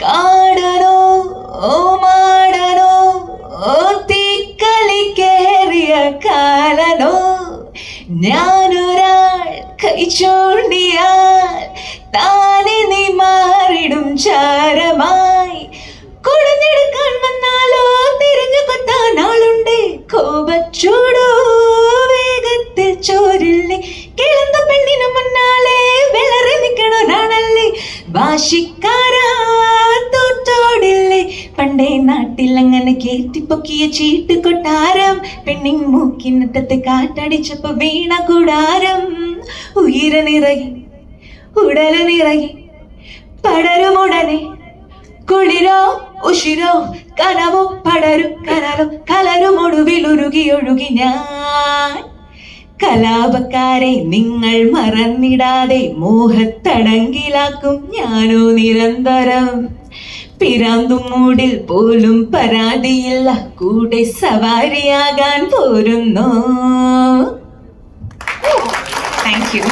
കാടനോ മാടനോ തീക്കളിക്കേറിയ കാലനോ. ഞാനൊരാൾ കൈ ചൂണ്ടിയാൽ താനെ നീ മാറിടും ചാരമായി. കുടഞ്ഞെടുക്കാൻ വന്നാലോ തിരിഞ്ഞു കൊത്താൻ ആളുണ്ട്. കോപച്ചൂടോ വേഗത്തിൽ ചോരില്ലേ വാശിക്കാരാ തോറ്റോടില്ലേ. പണ്ടേ നാട്ടിൽ അങ്ങനെ കേട്ടിപ്പൊക്കിയ ചീട്ട് കൊട്ടാരം പെണ്ണിൻ മൂക്കിനറ്റത്തെ കാറ്റടിച്ചപ്പോ വീണ കൂടാരം. ഉയര നിറകി ഉടല നിറകി പടരുമുടനെ കുളിരോ ഉഷിരോ കനവോ പടരും കനലോ കലരുമൊടുവിലുരുകി ഒഴുകി ഞാൻ. കലാപക്കാരെ നിങ്ങൾ മറന്നിടാതെ മോഹത്തടങ്കിലാക്കും ഞാനോ നിരന്തരം. പിരാന്തും പോലും പരാതിയില്ല കൂടെ സവാരിയാകാൻ പോരുന്നു. Thank you